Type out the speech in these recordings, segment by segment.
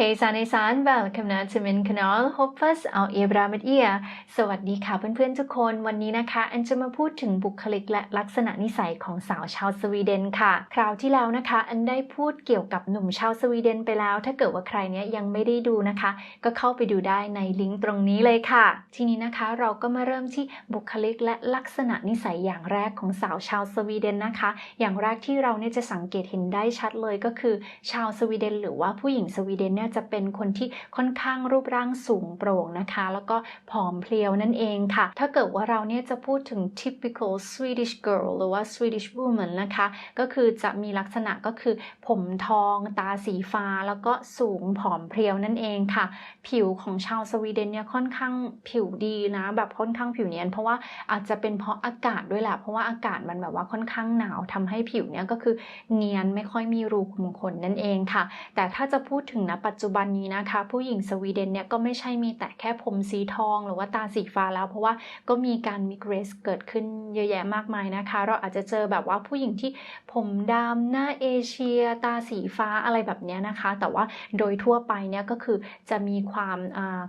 Hej Sanesan, välkomna till min kanal. Hoppas allt är bra med er. สวัสดีค่ะเพื่อนๆทุกคน วันนี้นะคะอันจะมาพูดถึงบุคลิกและลักษณะนิสัยของสาวชาวสวีเดนค่ะ คราวที่แล้วนะคะอันได้พูดเกี่ยวกับหนุ่มชาวสวีเดนไปแล้ว ถ้าเกิดว่าใครเนี้ยยังไม่ได้ดูนะคะ ก็เข้าไปดูได้ในลิงก์ตรงนี้เลยค่ะ ทีนี้นะคะเราก็มาเริ่มที่บุคลิกและลักษณะนิสัยอย่างแรกของสาวชาวสวีเดนนะคะ อย่างแรกที่เราเนี่ยจะสังเกตเห็นได้ชัดเลยก็คือ ชาวสวีเดน หรือว่าผู้หญิงสวีเดนเนี่ยจะเป็นคนที่ค่อนข้างรูปร่างสูงโปร่งนะคะ แล้วก็ผอมเพรียวนั่นเองค่ะ ถ้าเกิดว่าเราเนี่ยจะพูดถึง typical Swedish girl หรือว่า Swedish woman นะคะ ก็คือจะมีลักษณะก็คือ ผมทองตาสีฟ้า แล้วก็สูงผอมเพรียวนั่นเองค่ะ ผิวของชาวสวีเดนเนี่ยค่อนข้างผิวดีนะแบบค่อนข้างผิวเนียนเพราะว่าอาจจะเป็นเพราะอากาศด้วยแหละเพราะว่าอากาศมันแบบว่าค่อนข้างหนาวทำให้ผิวเนี่ยก็คือเนียนไม่ค่อยมีรูขุมขนนั่นเองค่ะ แต่ถ้าจะพูดถึงณปัจจุบันนี้นะคะ ผู้หญิงสวีเดนเนี่ยก็ไม่ใช่มีแต่แค่ผมสีทอง หรือว่าตาสีฟ้าแล้ว เพราะว่าก็มีการมิกเรสเกิดขึ้นเยอะแยะมากมายนะคะ เราอาจจะเจอแบบว่าผู้หญิงที่ผมดำหน้าเอเชีย ตาสีฟ้าอะไรแบบนี้นะคะ แต่ว่าโดยทั่วไปเนี่ยก็คือจะมีความ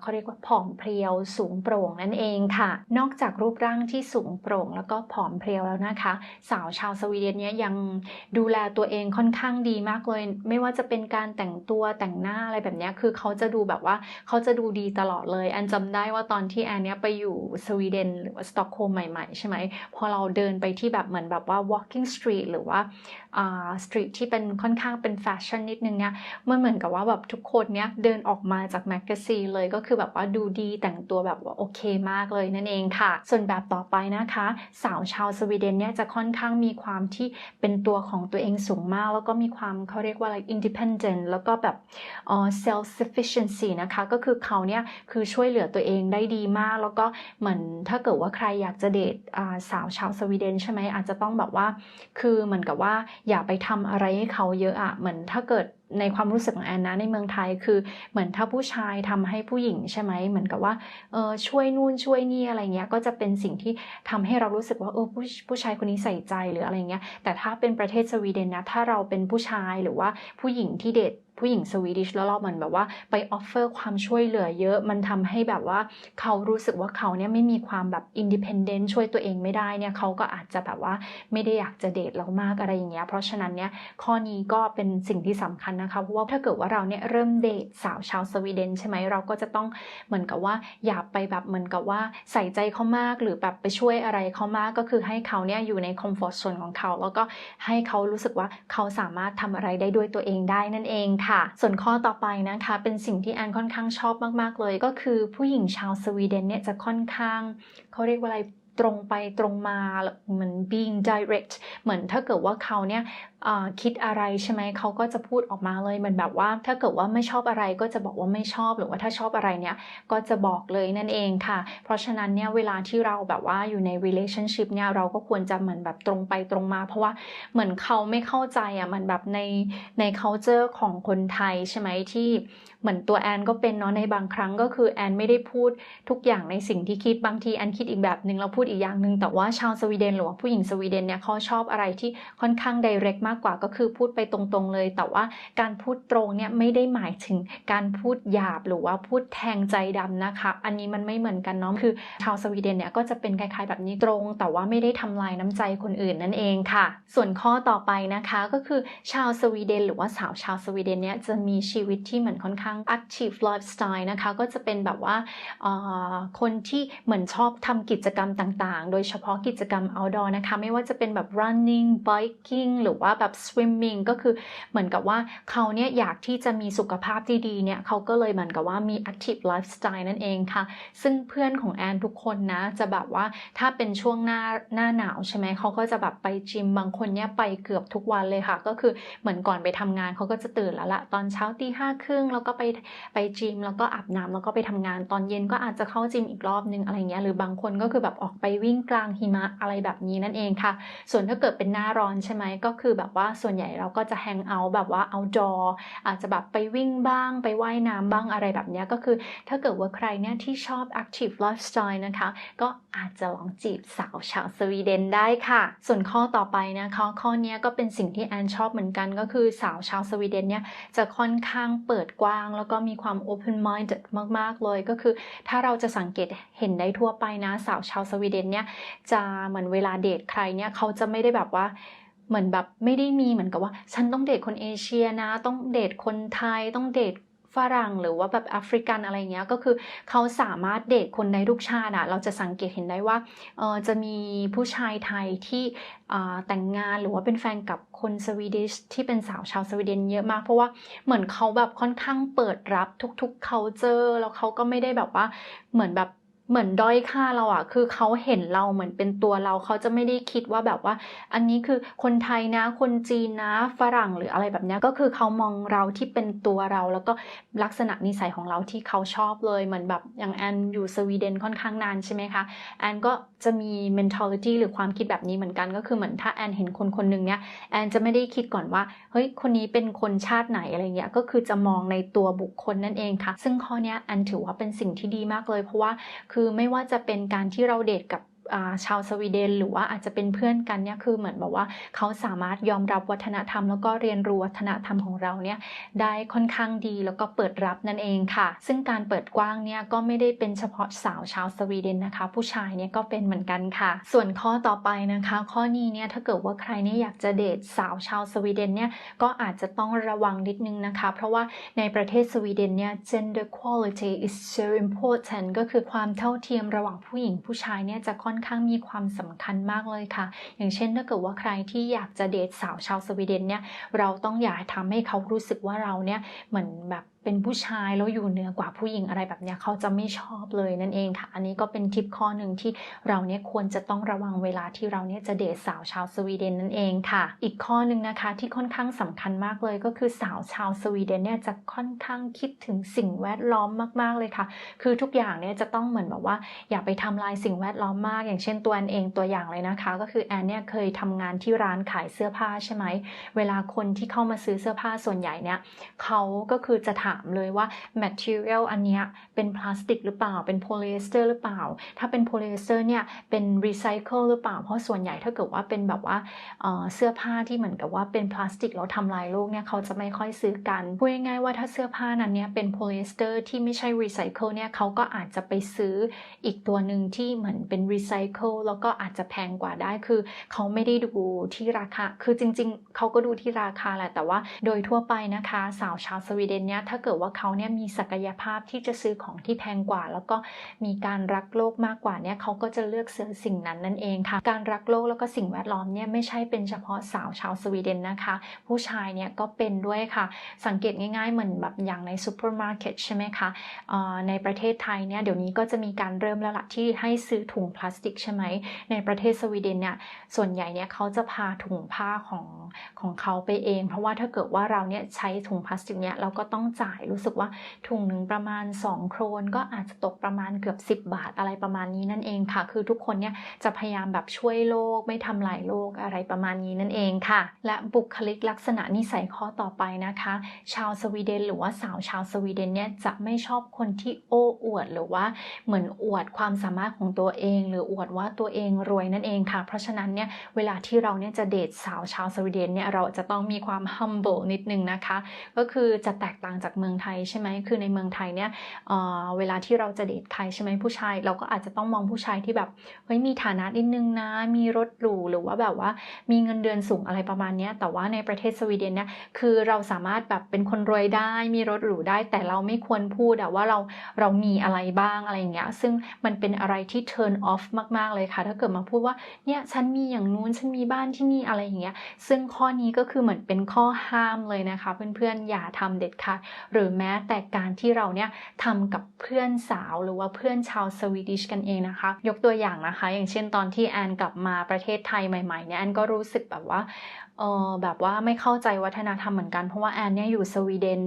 เขาเรียกว่าผอมเพรียวสูงโปร่งนั่นเองค่ะ นอกจากรูปร่างที่สูงโปร่ง แล้วก็ผอมเพรียวแล้วนะคะ สาวชาวสวีเดนเนี่ยยังดูแลตัวเองค่อนข้างดีมากเลย ไม่ว่าจะเป็นการแต่งตัวแต่งหน้าอะไรแบบนี้คือเขาจะดูแบบว่าเขาจะดูดีตลอดเลยอันจำได้ว่าตอนที่แอนเนี้ยไปอยู่สวีเดนหรือว่าสต็อกโฮล์มใหม่ๆ ใช่ไหมพอเราเดินไปที่แบบเหมือนแบบว่า walking street หรือว่าอ่า street ที่เป็นค่อนข้างเป็นแฟชั่นนิดนึงเนี่ยมันเหมือนกับว่าแบบทุกคนเนี้ยเดินออกมาจากแมกกาซีนเลยก็คือแบบว่าดูดีแต่งตัวแบบว่าโอเคมากเลยนั่นเองค่ะ ส่วนแบบต่อไปนะคะ สาวชาวสวีเดนเนี่ยจะค่อนข้างมีความที่เป็นตัวของตัวเองสูงมาก แล้วก็มีความเขาเรียกว่าอะไร independent แล้วก็แบบเอ self sufficiency นะคะก็คือเขาเนี่ยคือช่วยเหลือตัวเองได้ดีมาก แล้วก็เหมือนถ้าเกิดว่าใครอยากจะเดทสาวชาวสวีเดนใช่ไหมอาจจะต้องแบบว่า คือเหมือนกับว่าอย่าไปทำอะไรให้เขาเยอะอะเหมือนถ้าเกิดในความรู้สึกของแอนนะในเมืองไทยคือเหมือนถ้าผู้ชายทำให้ผู้หญิงใช่ไหมเหมือนกับว่าเออช่วยนู่นช่วยนี่อะไรเงี้ยก็จะเป็นสิ่งที่ทำให้เรารู้สึกว่าเออผู้ผู้ชายคนนี้ใส่ใจหรืออะไรเงี้ยแต่ถ้าเป็นประเทศสวีเดนนะถ้าเราเป็นผู้ชายหรือว่าผู้หญิงที่เดทผู้หญิงสวีดิชแล้วเราเหมือนแบบว่าไปออฟเฟอร์ความช่วยเหลือเยอะ มันทำให้แบบว่าเขารู้สึกว่าเขาเนี่ยไม่มีความแบบอินดิเพนเดนต์ช่วยตัวเองไม่ได้เนี่ยเขาก็อาจจะแบบว่าไม่ได้อยากจะเดทเรามากอะไรอย่างเงี้ย เพราะฉะนั้นเนี่ยข้อนี้ก็เป็นสิ่งที่สำคัญนะคะเพราะว่าถ้าเกิดว่าเราเนี่ยเริ่มเดทสาวชาวสวีเดนใช่ไหมเราก็จะต้องเหมือนกับว่าอย่าไปแบบเหมือนกับว่าใส่ใจเขามากหรือแบบไปช่วยอะไรเขามากก็คือให้เขาเนี่ยอยู่ในคอมฟอร์ทโซนของเขา แล้วก็ให้เขารู้สึกว่าเขาสามารถทำอะไรได้ด้วยตัวเองได้นั่นเองค่ะ ส่วนข้อต่อไปนะคะเป็นสิ่งที่แอนค่อนข้างชอบมากๆเลย ก็คือผู้หญิงชาวสวีเดนเนี่ยจะค่อนข้างเขาเรียกว่าอะไรตรงไปตรงมาเหมือน being direct เหมือนถ้าเกิดว่าเขาเนี่ย คิดอะไรใช่ไหมเขาก็จะพูดออกมาเลยเหมือนแบบว่า ถ้าเกิดว่าไม่ชอบอะไรก็จะบอกว่าไม่ชอบหรือว่าถ้าชอบอะไรเนี่ยก็จะบอกเลยนั่นเองค่ะ เพราะฉะนั้นเนี่ยเวลาที่เราแบบว่าอยู่ใน relationship เนี่ยเราก็ควรจะเหมือนแบบตรงไปตรงมา เพราะว่าเหมือนเขาไม่เข้าใจอะมันแบบในใน culture ของคนไทยใช่ไหมที่เหมือนตัวแอนก็เป็นเนาะในบางครั้งก็คือแอนไม่ได้พูดทุกอย่างในสิ่งที่คิดบางทีแอนคิดอีกแบบหนึ่งเราพูดอีกอย่างหนึ่งแต่ว่าชาวสวีเดนหรือว่าผู้หญิงสวีเดนเนี่ยเขาชอบอะไรที่ค่อนข้าง direct มากากกว่าก็คือพูดไปตรงๆเลย แต่ว่าการพูดตรงเนี่ยไม่ได้หมายถึงการพูดหยาบหรือว่าพูดแทงใจดำนะคะ อันนี้มันไม่เหมือนกันเนาะคือชาวสวีเดนเนี่ยก็จะเป็นคล้ายๆแบบนี้ตรง แต่ว่าไม่ได้ทำลายน้ำใจคนอื่นนั่นเองค่ะ ส่วนข้อต่อไปนะคะก็คือชาวสวีเดน หรือว่าสาวชาวสวีเดนเนี่ยจะมีชีวิตที่เหมือนค่อนข้าง active lifestyle นะคะก็จะเป็นแบบว่าคนที่เหมือนชอบทำกิจกรรมต่างๆ โดยเฉพาะกิจกรรม outdoor นะคะ ไม่ว่าจะเป็นแบบ running biking หรือว่าแบบ swimming ก็คือเหมือนกับว่าเขาเนี่ยอยากที่จะมีสุขภาพที่ดีเนี่ยเขาก็เลยเหมือนกับว่ามี active lifestyle นั่นเองค่ะ ซึ่งเพื่อนของแอนทุกคนนะจะแบบว่าถ้าเป็นช่วงหน้าหน้าหนาวใช่ไหมเขาก็จะแบบไปจิมบางคนเนี่ยไปเกือบทุกวันเลยค่ะ ก็คือเหมือนก่อนไปทำงานเขาก็จะตื่นแล้วละตอนเช้าตีห้าครึ่งแล้วก็ไปไปจิมแล้วก็อาบน้ำแล้วก็ไปทำงานตอนเย็นก็อาจจะเข้าจิมอีกรอบนึงอะไรเงี้ยหรือบางคนก็คือแบบออกไปวิ่งกลางหิมะอะไรแบบนี้นั่นเองค่ะ ส่วนถ้าเกิดเป็นหน้าร้อนใช่ไหมก็คือแบบว่าส่วนใหญ่เราก็จะแฮงเอาท์แบบว่าเอาดออาจจะแบบไปวิ่งบ้าง ไปว่ายน้ำบ้างอะไรแบบนี้ก็คือ ถ้าเกิดว่าใครเนี่ยที่ชอบ active lifestyle นะคะ ก็อาจจะลองจีบสาวชาวสวีเดนได้ค่ะ ส่วนข้อต่อไปนะคะข้อนี้ก็เป็นสิ่งที่แอนชอบเหมือนกันก็คือสาวชาวสวีเดนเนี่ยจะค่อนข้างเปิดกว้าง แล้วก็มีความ open minded มาก ๆ เลยก็คือ ถ้าเราจะสังเกตเห็นได้ทั่วไปนะสาวชาวสวีเดนเนี่ยจะเหมือนเวลาเดทใครเนี่ยเขาจะไม่ได้แบบว่า เหมือนแบบไม่ได้มีเหมือนกับว่า ฉันต้องเดทคนเอเชียนะ ต้องเดทคนไทยต้องเดทฝรั่งหรือว่าแบบแอฟริกันอะไรเงี้ยก็คือเขาสามารถเดทคนในทุกชาติอะเราจะสังเกตเห็นได้ว่าเออจะมีผู้ชายไทยที่แต่งงานหรือว่าเป็นแฟนกับคนสวีเดิชที่เป็นสาวชาวสวีเดนเยอะมาก เพราะว่าเหมือนเขาแบบค่อนข้างเปิดรับทุกๆ culture แล้วเขาก็ไม่ได้แบบว่าเหมือนแบบ เหมือนด้อยค่าเราอะคือเขาเห็นเราเหมือนเป็นตัวเราเขาจะไม่ได้คิดว่าแบบว่า อันนี้คือคนไทยนะ คนจีนนะ ฝรั่งหรืออะไรแบบนี้ก็คือเขามองเราที่เป็นตัวเรา แล้วก็ลักษณะนิสัยของเราที่เขาชอบเลยเหมือนแบบอย่างแอนอยู่สวีเดนค่อนข้างนานใช่ไหมคะแอนก็จะมี mentality หรือความคิดแบบนี้เหมือนกันก็คือเหมือนถ้าแอนเห็นคนคนหนึ่งเนี้ยแอนจะไม่ได้คิดก่อนว่าเฮ้ยคนนี้เป็นคนชาติไหนอะไรเงี้ยก็คือจะมองในตัวบุคคลนั่นเองค่ะ ซึ่งข้อนี้แอนถือว่าเป็นสิ่งที่ดีมากเลยเพราะว่าคือือไม่ว่าจะเป็นการที่เราเดทกับ ชาวสวีเดน หรือว่าอาจจะเป็นเพื่อนกันเนี่ยคือเหมือนแบบว่าเขาสามารถยอมรับวัฒนธรรม แล้วก็เรียนรู้วัฒนธรรมของเราเนี่ยได้ค่อนข้างดีแล้วก็เปิดรับนั่นเองค่ะ ซึ่งการเปิดกว้างเนี่ยก็ไม่ได้เป็นเฉพาะสาวชาวสวีเดนนะคะ ผู้ชายเนี่ยก็เป็นเหมือนกันค่ะ ส่วนข้อต่อไปนะคะ ข้อนี้เนี่ยถ้าเกิดว่าใครเนี่ยอยากจะเดทสาวชาวสวีเดนเนี่ยก็อาจจะต้องระวังนิดนึงนะคะ เพราะว่าในประเทศสวีเดนเนี่ย gender quality is so important ก็คือความเท่าเทียมระหว่างผู้หญิงผู้ชายเนี่ยจะค่อนอนข้างมีความสำคัญมากเลยค่ะ อย่างเช่นถ้าเกิดว่าใครที่อยากจะเดทสาวชาวสวีเดนเนี่ยเราต้องอย่าทำให้เขารู้สึกว่าเราเนี่ยเหมือนแบบเป็นผู้ชายแล้วอยู่เหนือกว่าผู้หญิงอะไรแบบนี้เขาจะไม่ชอบเลยนั่นเองค่ะ อันนี้ก็เป็นทิปข้อหนึ่งที่เราเนี่ยควรจะต้องระวังเวลาที่เราเนี่ยจะเดทสาวชาวสวีเดนนั่นเองค่ะ อีกข้อหนึ่งนะคะที่ค่อนข้างสำคัญมากเลยก็คือสาวชาวสวีเดนเนี่ยจะค่อนข้างคิดถึงสิ่งแวดล้อมมากๆเลยค่ะ คือทุกอย่างเนี่ยจะต้องเหมือนแบบว่า อย่าไปทำลายสิ่งแวดล้อมมาก อย่างเช่นตัวแอนเองตัวอย่างเลยนะคะ ก็คือแอนเนี่ยเคยทำงานที่ร้านขายเสื้อผ้าใช่ไหมเวลาคนที่เข้ามาซื้อเสื้อผ้าส่วนใหญ่เนี่ยเขาก็คือจะถามเลยว่า material อันนี้เป็นพลาสติกหรือเปล่า เป็นโพลีเอสเตอร์หรือเปล่า ถ้าเป็นโพลีเอสเตอร์เนี่ยเป็นรีไซเคิลหรือเปล่า เพราะส่วนใหญ่ถ้าเกิดว่าเป็นแบบว่าเสื้อผ้าที่เหมือนกับว่าเป็นพลาสติกแล้วทำลายโลกเนี่ยเขาจะไม่ค่อยซื้อกันพูดง่ายๆว่าถ้าเสื้อผ้านั้นเนี่ยเป็นโพลีเอสเตอร์ที่ไม่ใช่รีไซเคิลเนี่ยเขาก็อาจจะไปซื้ออีกตัวหนึ่งที่เหมือนเป็นรีไซเคิลแล้วก็อาจจะแพงกว่าได้คือเขาไม่ได้ดูที่ราคา คือจริงๆ เขาก็ดูที่ราคาแหละแต่ว่าโดยทั่วไปนะคะ สาวชาวสวีเดนเนี่ยถ้าเกิดว่าเขาเนี่ยมีศักยภาพที่จะซื้อของที่แพงกว่า แล้วก็มีการรักโลกมากกว่าเนี่ยเขาก็จะเลือกซื้อสิ่งนั้นนั่นเองค่ะ การรักโลกแล้วก็สิ่งแวดล้อมเนี่ยไม่ใช่เป็นเฉพาะสาวชาวสวีเดนนะคะ ผู้ชายเนี่ยก็เป็นด้วยค่ะ สังเกตง่ายๆเหมือนแบบอย่างในซูเปอร์มาร์เก็ตใช่ไหมคะในประเทศไทยเนี่ยเดี๋ยวนี้ก็จะมีการเริ่มแล้วละที่ให้ซื้อถุงพลาสติกใช่ไหมในประเทศสวีเดนเนี่ยส่วนใหญ่เนี่ยเขาจะพาถุงผ้าของของเขาไปเอง เพราะว่าถ้าเกิดว่าเราเนี่ยใช้ถุงพลาสติกเนี่ยเราก็ต้องจ่ายรู้สึกว่าถุงหนึ่งประมาณ 2 โครน ก็อาจจะตกประมาณเกือบ 10 บาทอะไรประมาณนี้นั่นเองค่ะ คือทุกคนเนี่ยจะพยายามแบบช่วยโลกไม่ทำลายโลกอะไรประมาณนี้นั่นเองค่ะ และบุคลิกลักษณะนิสัยข้อต่อไปนะคะ ชาวสวีเดน หรือว่าสาวชาวสวีเดนเนี่ยจะไม่ชอบคนที่โอ้ อวดหรือว่าเหมือนอวดความสามารถของตัวเอง หรืออวดว่าตัวเองรวยนั่นเองค่ะ เพราะฉะนั้นเนี่ยเวลาที่เราเนี่ยจะเดทสาวชาวสวีเดนเนี่ยเราจะต้องมีความ humble นิดนึงนะคะ ก็คือจะแตกต่างจากเมืองไทยใช่ไหมคือในเมืองไทยเนี่ยเวลาที่เราจะเดทใครใช่ไหมผู้ชาย เราก็อาจจะต้องมองผู้ชายที่แบบเฮ้ยมีฐานะนิดนึงนะ มีรถหรูหรือว่าแบบว่ามีเงินเดือนสูงอะไรประมาณนี้แต่ว่าในประเทศสวีเดนเนี่ยคือเราสามารถแบบเป็นคนรวยได้ มีรถหรูได้ แต่เราไม่ควรพูดว่าเราเรามีีอะไรบ้างอะไรอย่างเงี้ยซึ่งมันเป็นอะไรที่ turn off มาก ๆ เลยค่ะ ถ้าเกิดมาพูดว่าเนี่ยฉันมีอย่างนู้นฉันมีบ้านที่นี่อะไรอย่างเงี้ยซึ่งข้อนี้ก็คือเหมือนเป็นข้อห้ามเลยนะคะ เพื่อนๆอย่าทำเด็ดขาดหรือแม้แต่การที่เราเนี่ยทำกับเพื่อนสาวหรือว่าเพื่อนชาวสวีดิชกันเองนะคะ ยกตัวอย่างนะคะ อย่างเช่นตอนที่แอนกลับมาประเทศไทยใหม่ๆเนี่ยแอนก็รู้สึกแบบว่าเออแบบว่าไม่เข้าใจวัฒนธรรมเหมือนกันเพราะว่าแอนเนี่ยอยู่สวีเดน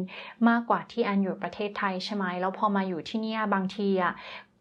มากกว่าที่แอนอยู่ประเทศไทยใช่ไหมแล้วพอมาอยู่ที่นี่บางทีอะ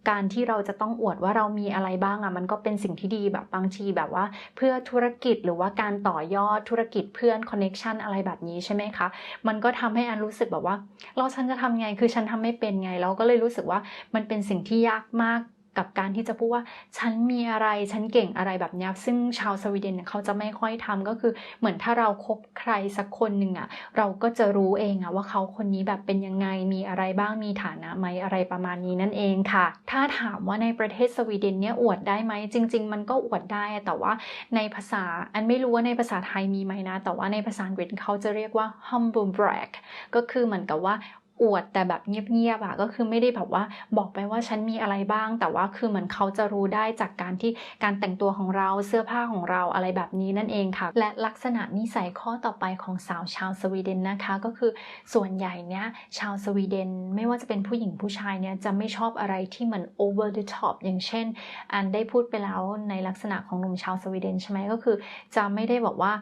การที่เราจะต้องอวดว่าเรามีอะไรบ้างอะมันก็เป็นสิ่งที่ดีแบบบางทีแบบว่า เพื่อธุรกิจหรือว่าการต่อยอดธุรกิจเพื่อนคอนเน็ชันอะไรแบบนี้ใช่ไหมคะมันก็ทำให้อันรู้สึกแบบว่าเราฉันจะทำไงคือฉันทำไม่เป็นไงเราก็เลยรู้สึกว่ามันเป็นสิ่งที่ยากมาก กับการที่จะพูดว่าฉันมีอะไรฉันเก่งอะไรแบบนี้ซึ่งชาวสวีเดนเขาจะไม่ค่อยทำก็คือ เหมือนถ้าเราคบใครสักคนหนึ่งอะเราก็จะรู้เองอะว่าเขาคนนี้แบบเป็นยังไงมีอะไรบ้างมีฐานะไหมอะไรประมาณนี้นั่นเองค่ะ ถ้าถามว่าในประเทศสวีเดนเนี่ยอวดได้ไหมจริง ๆ มันก็อวดได้แต่ว่าในภาษาอันไม่รู้ว่าในภาษาไทยมีไหมนะ แต่ว่าในภาษาอังกฤษเขาจะเรียกว่า humble brag ก็คือเหมือนกับว่า อวดแต่แบบเงียบๆอะก็คือไม่ได้แบบว่าบอกไปว่าฉันมีอะไรบ้าง แต่ว่าคือเหมือนเขาจะรู้ได้จากการที่การแต่งตัวของเราเสื้อผ้าของเราอะไรแบบนี้นั่นเองค่ะ และลักษณะนิสัยข้อต่อไปของสาวชาวสวีเดนนะคะ ก็คือส่วนใหญ่เนี้ยชาวสวีเดนไม่ว่าจะเป็นผู้หญิงผู้ชายเนี่ยจะไม่ชอบอะไรที่เหมือน over the top อย่างเช่น อันได้พูดไปแล้วในลักษณะของหนุ่มชาวสวีเดนใช่ไหมก็คือ จะไม่ได้บอกว่า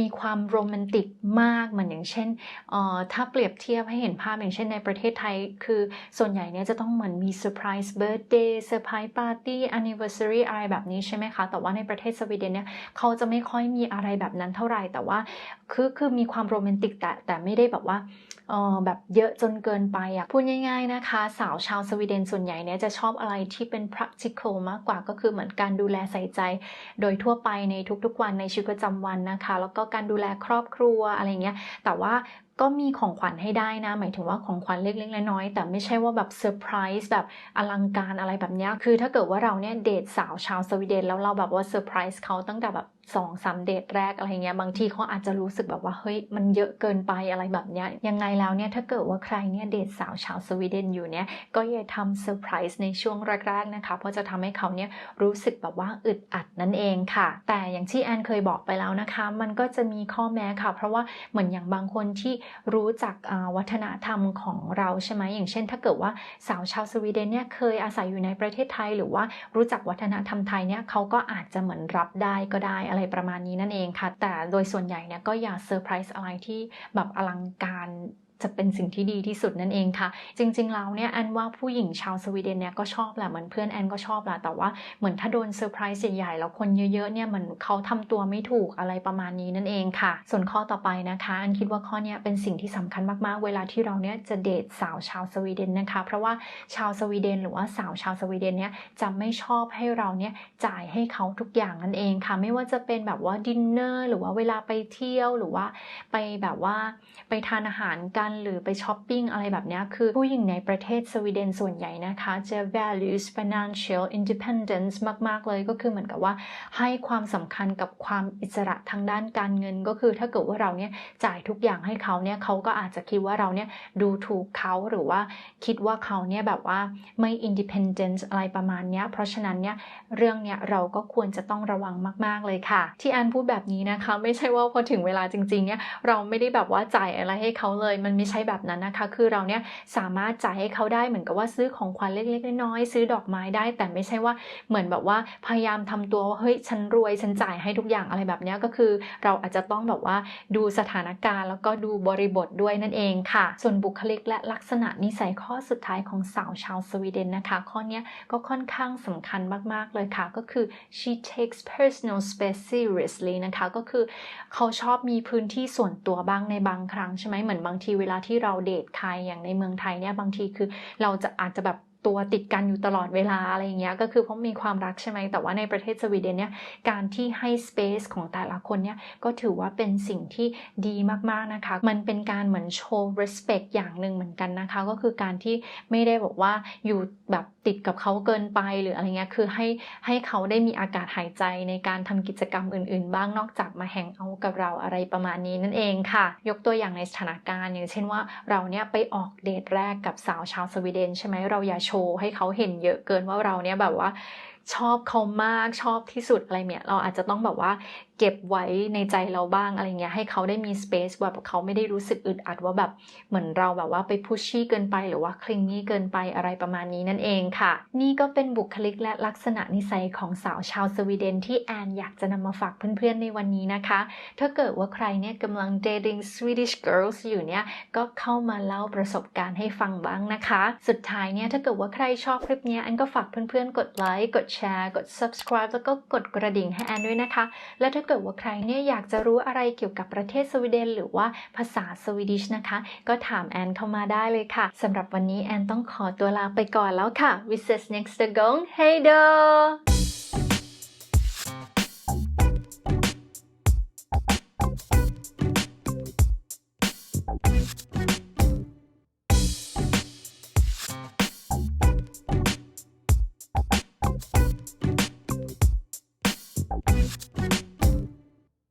มีความโรแมนติกมากเหมือนอย่างเช่นถ้าเปรียบเทียบให้เห็นภาพอย่างเช่นในประเทศไทย คือส่วนใหญ่เนี่ยจะต้องเหมือนมีเซอร์ไพรส์เบิร์ d เดย์เซอร์ไพรส์ปาร์ตี้แอนนิเวอร์ซารีอะไรแบบนี้ใช่ไหมคะ แต่ว่าในประเทศสวีเดนเนี่ยเขาจะไม่ค่อยมีอะไรแบบนั้นเท่าไหร่แต่ว่าคือคือมีความโรแมนติกแต่แต่ไม่ได้แบบว่าเออแบบเยอะจนเกินไปอะพูดง่าย ๆนะคะ สาวชาวสวีเดนส่วนใหญ่เนี่ยจะชอบอะไรที่เป็น practical มากกว่าก็คือเหมือนการดูแลใส่ใจ โดยทั่วไปในทุกๆวันในชีวิตประจำวันนะคะ แล้วก็การดูแลครอบครัวอะไรเงี้ย แต่ว่าก็มีของขวัญให้ได้นะ หมายถึงว่าของขวัญเล็กๆน้อยๆแต่ไม่ใช่ว่าแบบเซอร์ไพรส์แบบอลังการอะไรแบบนี้คือถ้าเกิดว่าเราเนี่ยเดทสาวชาวสวีเดนแล้วเราแบบว่าเซอร์ไพรส์เขาตั้งแต่แบบสองสามเดทแรกอะไรเงี้ยบางทีเขาอาจจะรู้สึกแบบว่าเฮ้ยมันเยอะเกินไปอะไรแบบเนี้ยยังไงแล้วเนี่ยถ้าเกิดว่าใครเนี่ยเดทสาวชาวสวีเดนอยู่เนี่ยก็อย่าทำเซอร์ไพรส์ในช่วงแรกๆนะคะเพราะจะทำให้เขาเนี่ยรู้สึกแบบว่าอึดอัดนั่นเองค่ะ แต่อย่างที่แอนเคยบอกไปแล้วนะคะ มันก็จะมีข้อแม้ค่ะ เพราะว่าเหมือนอย่างบางคนที่รู้จักวัฒนธรรมของเราใช่ไหมอย่างเช่น ถ้าเกิดว่าสาวชาวสวีเดนเนี่ยเคยอาศัยอยู่ในประเทศไทย หรือว่ารู้จักวัฒนธรรมไทยเนี่ยเขาก็อาจจะเหมือนรับได้ก็ได้อะไรประมาณนี้นั่นเองค่ะ แต่โดยส่วนใหญ่เนี่ยก็อย่าเซอร์ไพรส์อะไรที่แบบอลังการ จะเป็นสิ่งที่ดีที่สุดนั่นเองค่ะ จริง ๆ แล้วเนี่ยแอนว่าผู้หญิงชาวสวีเดนเนี่ยก็ชอบแหละเหมือนเพื่อนแอนก็ชอบแหละแต่ว่าเหมือนถ้าโดนเซอร์ไพรส์ใหญ่ๆแล้วคนเยอะๆเนี่ยเหมือนเขาทำตัวไม่ถูกอะไรประมาณนี้นั่นเองค่ะ ส่วนข้อต่อไปนะคะอันคิดว่าข้อนี้เป็นสิ่งที่สำคัญมากๆ เวลาที่เราเนี่ยจะเดทสาวชาวสวีเดนนะคะ เพราะว่าชาวสวีเดน หรือว่าสาวชาวสวีเดนเนี่ยจะไม่ชอบให้เราเนี่ยจ่ายให้เขาทุกอย่างนั่นเองค่ะ ไม่ว่าจะเป็นแบบว่าดินเนอร์หรือว่าเวลาไปเที่ยวหรือว่าไปแบบว่าไปทานอาหารกันหรือไปช้อปปิ้งอะไรแบบนี้คือผู้หญิงในประเทศสวีเดนส่วนใหญ่นะคะ จะ values financial independence มาก ๆ เลยก็คือเหมือนกับว่าให้ความสำคัญกับความอิสระทางด้านการเงินก็คือถ้าเกิดว่าเราเนี่ยจ่ายทุกอย่างให้เขาเนี่ยเขาก็อาจจะคิดว่าเราเนี่ยดูถูกเขาหรือว่าคิดว่าเขาเนี่ยแบบว่าไม่ independent อะไรประมาณนี้เพราะฉะนั้นเนี่ยเรื่องเนี่ยเราก็ควรจะต้องระวังมาก ๆ เลยค่ะ ที่อันพูดแบบนี้นะคะ ไม่ใช่ว่าพอถึงเวลาจริงๆเนี่ยเราไม่ได้แบบว่าจ่ายอะไรให้เขาเลยมันไม่ใช่แบบนั้นนะคะ คือเราเนี่ยสามารถจ่ายให้เขาได้เหมือนกับว่าซื้อของขวัญเล็กๆน้อยๆซื้อดอกไม้ได้ แต่ไม่ใช่ว่าเหมือนแบบว่าพยายามทำตัวว่าเฮ้ยฉันรวยฉันจ่ายให้ทุกอย่างอะไรแบบนี้ก็คือ เราอาจจะต้องแบบว่าดูสถานการณ์ แล้วก็ดูบริบทด้วยนั่นเองค่ะ ส่วนบุคลิกและลักษณะนิสัยข้อสุดท้ายของสาวชาวสวีเดนนะคะ ข้อนี้ก็ค่อนข้างสำคัญมากๆเลยค่ะ ก็คือ she takes personal space seriously นะคะ ก็คือเขาชอบมีพื้นที่ส่วนตัวบ้างในบางครั้งใช่ไหมเหมือนบางทีเวลาที่เราเดทใครอย่างในเมืองไทยเนี่ยบางทีคือเราจะอาจจะแบบตัวติดกันอยู่ตลอดเวลาอะไรอย่างเงี้ยก็คือเพราะมีความรักใช่ไหมแต่ว่าในประเทศสวีเดนเนี่ยการที่ให้ space ของแต่ละคนเนี่ยก็ถือว่าเป็นสิ่งที่ดีมากๆนะคะ มันเป็นการเหมือนโชว์ respect อย่างหนึ่งเหมือนกันนะคะ ก็คือการที่ไม่ได้บอกว่าอยู่แบบ ติดกับเขาเกินไปหรืออะไรเงี้ยคือให้ให้เขาได้มีอากาศหายใจในการทำกิจกรรมอื่น ๆ บ้างนอกจากมาแฮงเอากับเราอะไรประมาณนี้นั่นเองค่ะ ยกตัวอย่างในสถานการณ์ อย่างเช่นว่าเราเนี่ยไปออกเดทแรกกับสาวชาวสวีเดนใช่ไหมเราอย่าโชว์ให้เขาเห็นเยอะเกินว่าเราเนี่ยแบบว่าชอบเขามากชอบที่สุดอะไรเนี่ยเราอาจจะต้องแบบว่า เก็บไว้ในใจเราบ้างอะไรเงี้ยให้เขาได้มี space แบบเขาไม่ได้รู้สึกอึดอัดว่าแบบเหมือนเราแบบว่าไปพุชชี่เกินไปหรือว่าคลิงนี่เกินไปอะไรประมาณนี้นั่นเองค่ะ นี่ก็เป็นบุคลิกและลักษณะนิสัยของสาวชาวสวีเดนที่แอนอยากจะนำมาฝากเพื่อนๆในวันนี้นะคะ ถ้าเกิดว่าใครเนี่ยกำลัง dating Swedish girls อยู่เนี่ยก็เข้ามาเล่าประสบการณ์ให้ฟังบ้างนะคะ สุดท้ายเนี่ยถ้าเกิดว่าใครชอบคลิปเนี้ยแอนก็ฝากเพื่อนๆกดไลค์กดแชร์กด subscribe แล้วก็กดกระดิ่งให้แอนด้วยนะคะ และถ้าเกิดว่าใครเนี่ยอยากจะรู้อะไรเกี่ยวกับประเทศสวีเดน หรือว่าภาษาสวีดิชนะคะ ก็ถามแอนเข้ามาได้เลยค่ะสำหรับวันนี้แอนต้องขอตัวลาไปก่อนแล้วค่ะ w i ses next g o n g hey do